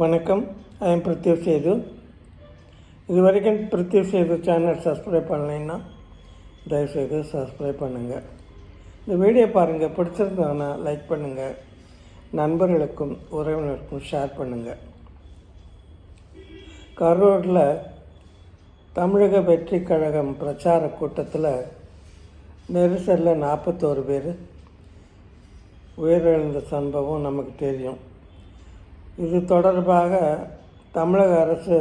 வணக்கம். I am Prithvi Setu இது வரைக்கும் பிரித்திவ் சேது சேனல் சப்ஸ்கிரைப் பண்ணலைன்னா தயவுசெய்து சப்ஸ்கிரைப் பண்ணுங்கள் இந்த வீடியோ பாருங்கள் பிடிச்சிருந்தாங்கன்னா லைக் பண்ணுங்கள் நண்பர்களுக்கும் உறவினருக்கும் ஷேர் பண்ணுங்கள் கரூரில் தமிழக வெற்றி கழகம் பிரச்சார கூட்டத்தில் நெரிசலில் நாற்பத்தோரு பேர் உயிரிழந்த சம்பவம் நமக்கு தெரியும். இது தொடர்பாக தமிழக அரசு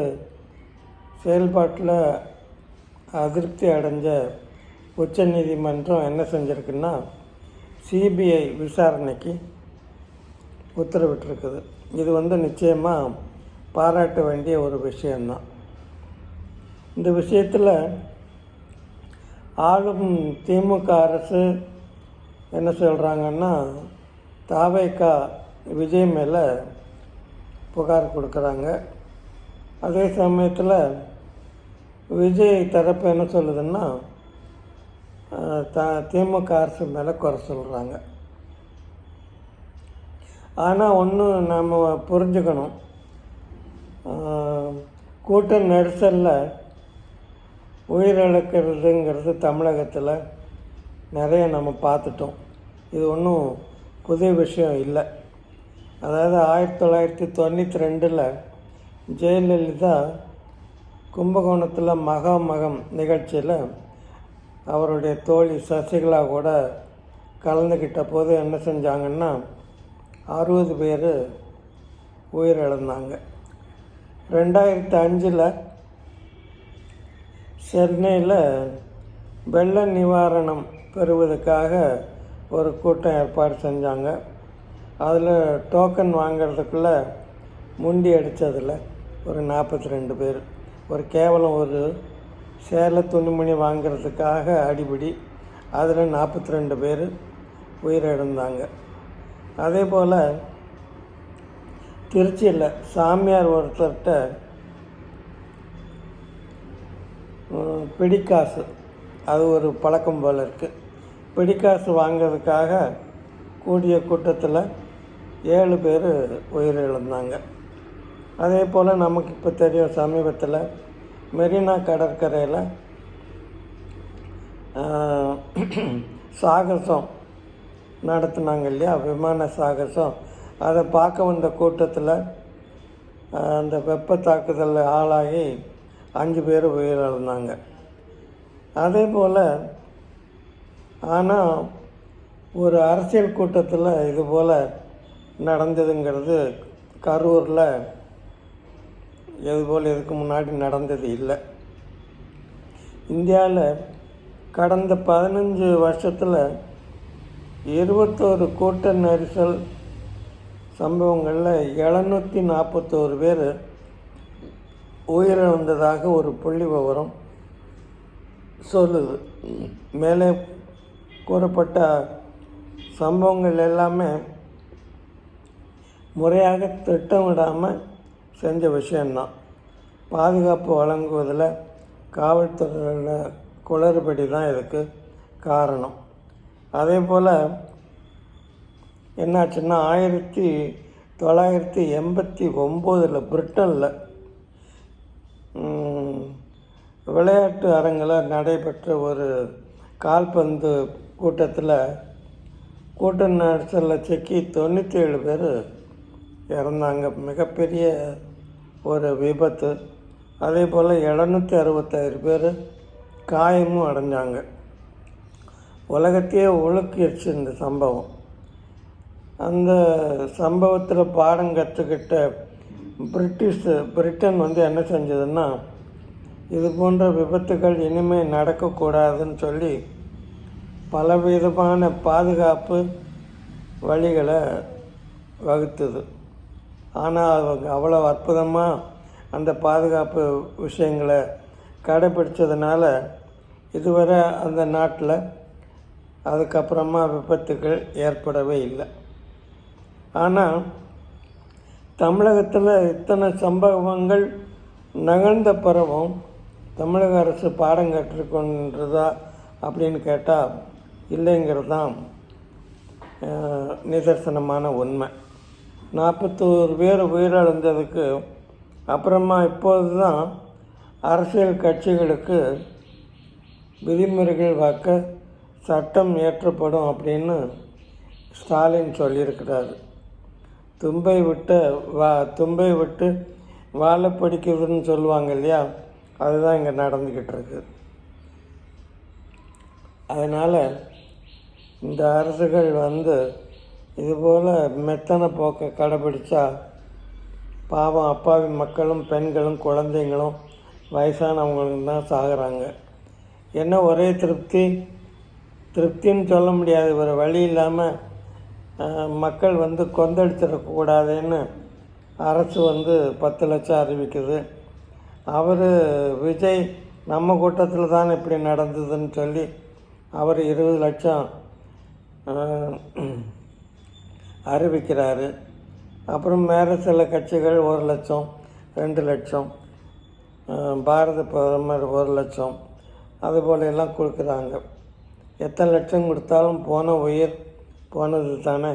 செயல்பாட்டில் அதிருப்தி அடைஞ்ச உச்சநீதிமன்றம் என்ன செஞ்சுருக்குன்னா சிபிஐ விசாரணைக்கு உத்தரவிட்டிருக்குது. இது வந்து நிச்சயமாக பாராட்ட வேண்டிய ஒரு விஷயந்தான் இந்த விஷயத்தில் ஆளும் திமுக அரசு என்ன சொல்கிறாங்கன்னா தாவேக்கா விஜய் மேலே புகார் கொடுக்குறாங்க. அதே சமயத்தில் விஜய் தரப்பு என்ன சொல்லுதுன்னா த திமுக அரசு மேலே குறை சொல்கிறாங்க ஆனால் ஒன்று நாம் புரிஞ்சுக்கணும். கூட்ட நெரிசலில் உயிரிழக்கிறதுங்கிறது தமிழகத்தில் நிறைய நம்ம பார்த்துட்டோம். இது ஒன்றும் புதிய விஷயம் இல்லை. அதாவது ஆயிரத்தி தொள்ளாயிரத்தி தொண்ணூற்றி ரெண்டில் ஜெயலலிதா கும்பகோணத்தில் மகாமகம் நிகழ்ச்சியில் அவருடைய தோழி சசிகலா கூட கலந்துக்கிட்ட போது என்ன செஞ்சாங்கன்னா அறுபது பேர் உயிரிழந்தாங்க. ரெண்டாயிரத்தி அஞ்சில் சென்னையில் வெள்ள நிவாரணம் பெறுவதற்காக ஒரு கூட்டம் ஏற்பாடு செஞ்சாங்க. அதில் டோக்கன் வாங்கிறதுக்குள்ளே முண்டி அடித்ததில் ஒரு நாற்பத்தி ரெண்டு பேர். ஒரு கேவலம் ஒரு சேலை துணிமணி வாங்கிறதுக்காக அடிபடி. அதில் நாற்பத்தி ரெண்டு பேர் உயிரிழந்தாங்க. அதே போல் திருச்சியில் சாமியார் ஒருத்தர்கிட்ட பிடிக்காசு. அது ஒரு பழக்கம் போல் இருக்குது பிடிக்காசு வாங்கிறதுக்காக கூடிய கூட்டத்தில் ஏழு பேர் உயிரிழந்தாங்க. அதே போல் நமக்கு இப்போ தெரியும் சமீபத்தில் மெரினா கடற்கரையில் சாகசம் நடத்துனாங்க இல்லையா? விமான சாகசம். அதை பார்க்க வந்த கூட்டத்தில் அந்த வெப்ப தாக்குதல் ஆளாகி அஞ்சு பேர் உயிரிழந்தாங்க. அதே போல் ஆனால் ஒரு அரசியல் கூட்டத்தில் இது போல் நடந்ததுங்கிறது கரூரில் இதுபோல் இதுக்கு முன்னாடி நடந்தது இல்லை. இந்தியாவில் கடந்த பதினஞ்சு வருஷத்தில் இருபத்தோரு கூட்ட நெரிசல் சம்பவங்களில் எழுநூற்றி நாற்பத்தோரு பேர் உயிரிழந்ததாக ஒரு புள்ளி விவரம் சொல்லுது. மேலே கூறப்பட்ட சம்பவங்கள் எல்லாமே முறையாக திட்டமிடாமல் செஞ்ச விஷயந்தான் பாதுகாப்பு வழங்குவதில் காவல்துறையில் குளறுபடி தான் இதுக்கு காரணம். அதே போல் என்னாச்சுன்னா ஆயிரத்தி தொள்ளாயிரத்தி எண்பத்தி ஒம்போதில் பிரிட்டனில் விளையாட்டு அரங்கில் நடைபெற்ற ஒரு கால்பந்து கூட்டத்தில் கூட்ட நெரிசலில் சிக்கி தொண்ணூற்றி ஏழு பேர் இறந்தாங்க. மிகப்பெரிய ஒரு விபத்து. அதே போல் எழுநூற்றி அறுபத்தாயிரம் பேர் காயமும் அடைஞ்சாங்க. உலகத்தையே ஒழுக்கிடுச்சு இந்த சம்பவம். அந்த சம்பவத்தில் பாடம் கற்றுக்கிட்ட பிரிட்டிஷ் பிரிட்டன் வந்து என்ன செஞ்சதுன்னா இது போன்ற விபத்துகள் இனிமேல் நடக்கக்கூடாதுன்னு சொல்லி பலவிதமான பாதுகாப்பு வழிகளை வகுத்தது. ஆனால் அவங்க அவ்வளோ அற்புதமாக அந்த பாதுகாப்பு விஷயங்களை கடைப்பிடிச்சதுனால இதுவரை அந்த நாட்டில் அதுக்கப்புறமா விபத்துகள் ஏற்படவே இல்லை. ஆனால் தமிழகத்தில் இத்தனை சம்பவங்கள் நகர்ந்த பிறவும் தமிழக அரசு பாடம் கற்றுக்கொண்டதா அப்படின்னு கேட்டால் இல்லைங்கிறது தான் நிதர்சனமான உண்மை. நாற்பத்தோரு பேர் உயிரிழந்ததுக்கு அப்புறமா இப்போது தான் அரசியல் கட்சிகளுக்கு விதிமுறைகள் வாக்க சட்டம் இயற்றப்படும் அப்படின்னு ஸ்டாலின் சொல்லியிருக்கிறார். தும்பை விட்டு வா தும்பை விட்டு வாழை பிடிக்குதுன்னு சொல்லுவாங்க இல்லையா? அதுதான் இங்கே நடந்துக்கிட்டு இருக்கு. அதனால் இந்த அரசுகள் வந்து இதுபோல் மெத்தன போக்கை கடைபிடிச்சா பாவம் அப்பாவி மக்களும் பெண்களும் குழந்தைங்களும் வயசானவங்களும் தான் சாகுறாங்க. என்ன ஒரே திருப்தி? திருப்தின்னு சொல்ல முடியாது. ஒரு வழி இல்லாமல் மக்கள் வந்து கொந்தளிச்சிடக்கூடாதுன்னு அரசு வந்து பத்து லட்சம் அறிவிக்குது. அவர் விஜய் நம்ம கூட்டத்தில் தான் இப்படி நடந்ததுன்னு சொல்லி அவர் இருபது லட்சம் அறிவிக்கிறாரு. அப்புறம் வேறு சில கட்சிகள் ஒரு லட்சம் ரெண்டு லட்சம் பாரத பிரதமர் ஒரு லட்சம் அதுபோல எல்லாம் கொடுக்குறாங்க. எத்தனை லட்சம் கொடுத்தாலும் போன உயிர் போனது தானே?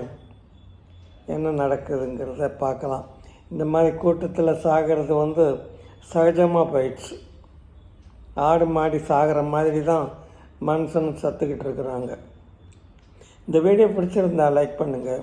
என்ன நடக்குதுங்கிறத பார்க்கலாம். இந்த மாதிரி கூட்டத்தில் சாகிறது வந்து சகஜமாக போயிடுச்சு. ஆடு மாடி சாகிற மாதிரி தான் மனுஷன் சத்துக்கிட்டு இருக்கிறாங்க. இந்த வீடியோ பிடிச்சிருந்தா லைக் பண்ணுங்கள்